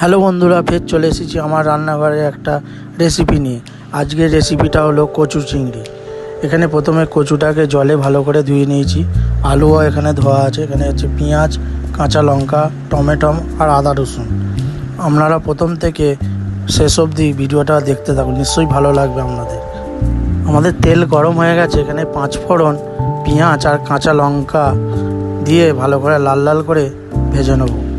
Hello বন্ধুরা, ফের চলে এসেছি আমার রান্নাঘরে একটা রেসিপি নিয়ে। আজকের রেসিপিটা হলো কচু চিংড়ি। এখানে প্রথমে কচুটাকে জলে ভালো করে ধুয়ে নিয়েছি। আলুও এখানে ধোয়া আছে। এখানে হচ্ছে পেঁয়াজ, কাঁচা লঙ্কা, টমেটো আর আদা রসুন। আপনারা প্রথম থেকে শেষ অবধি ভিডিওটা দেখতে থাকুন। নিশ্চয়ই ভালো লাগবে আপনাদের। আমাদের তেল গরম হয়ে গেছে। এখানে পাঁচ ফোড়ন, পেঁয়াজ আর কাঁচা লঙ্কা দিয়ে ভালো করে লাল লাল করে ভেজে নেব।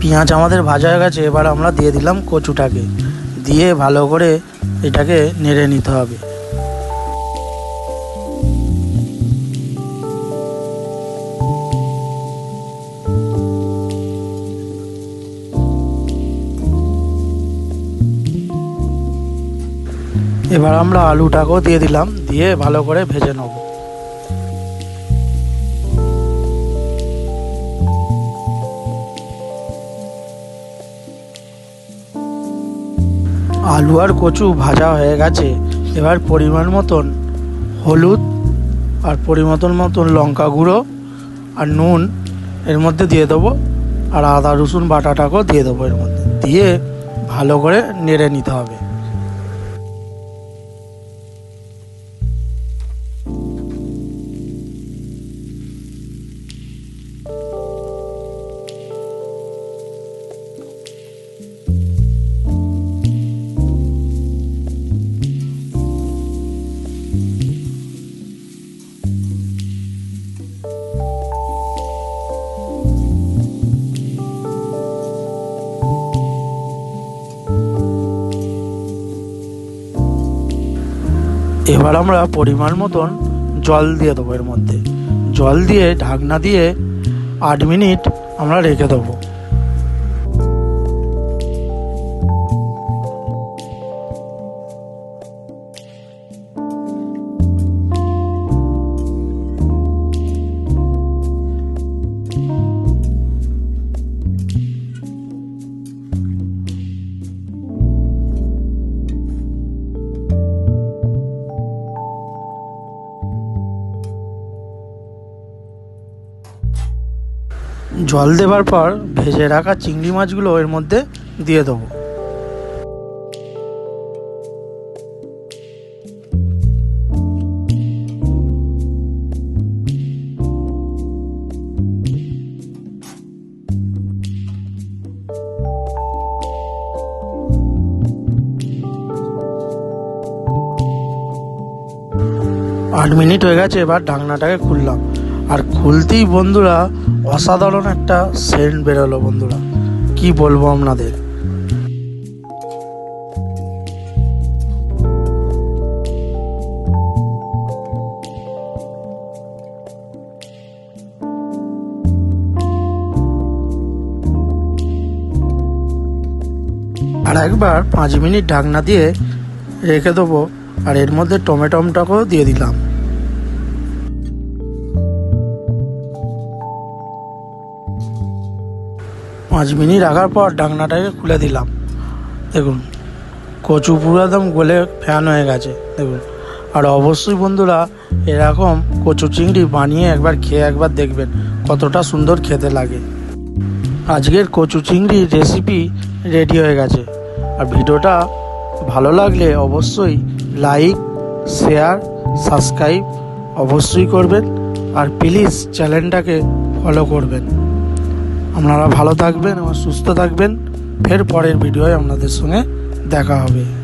পেঁয়াজ আমাদের ভাজা হয়ে গেছে, এবার আমরা দিয়ে দিলাম কচুটাকে। দিয়ে ভালো করে এটাকে নেড়ে নিতে হবে। এবার আমরা আলুটাকেও দিয়ে দিলাম, দিয়ে ভালো করে ভেজে নেব। আলু আর কচু ভাজা হয়ে গেছে। এবার পরিমাণ মতন হলুদ আর পরিমাণ মতন লঙ্কা গুঁড়ো আর নুন এর মধ্যে দিয়ে দেবো। আর আদা রসুন বাটাটাকেও দিয়ে দেবো এর মধ্যে। দিয়ে ভালো করে নেড়ে নিতে হবে। এবার আমরা পরিমাণ মতন জল দিয়ে দেবো এর মধ্যে। জল দিয়ে, ঢাকনা দিয়ে আট মিনিট আমরা রেখে দেবো। জল দেবার পর ভেজে রাখা চিংড়ি মাছগুলো এর মধ্যে দিয়ে দেবো। আট মিনিট হয়ে গেছে, এবার ঢাকনাটাকে খুললাম। আর খুলতেই বন্ধুরা, অসাধারণ একটা সেন্ট বেরোলো বন্ধুরা। কি বলব আপনাদের? আর একবার পাঁচ মিনিট ঢাকনা দিয়ে রেখে দেবো, আর এর মধ্যে টমেটোমটাকেও দিয়ে দিলাম। পাঁচ মিনিট রাখার পর ঢাকনাটাকে খুলে দিলাম। দেখুন, কচু পুরো একদম গলে ফ্যান হয়ে গেছে, দেখুন। আর অবশ্যই বন্ধুরা, এরকম কচু চিংড়ি বানিয়ে একবার খেয়ে একবার দেখবেন, কতটা সুন্দর খেতে লাগে। আজকের কচু চিংড়ির রেসিপি রেডি হয়ে গেছে। আর ভিডিওটা ভালো লাগলে অবশ্যই লাইক শেয়ার সাবস্ক্রাইব অবশ্যই করবেন। আর প্লিজ চ্যানেলটাকে ফলো করবেন। আপনারা ভালো থাকবেন এবং সুস্থ থাকবেন। ফের পরের ভিডিওয় আপনাদের সঙ্গে দেখা হবে।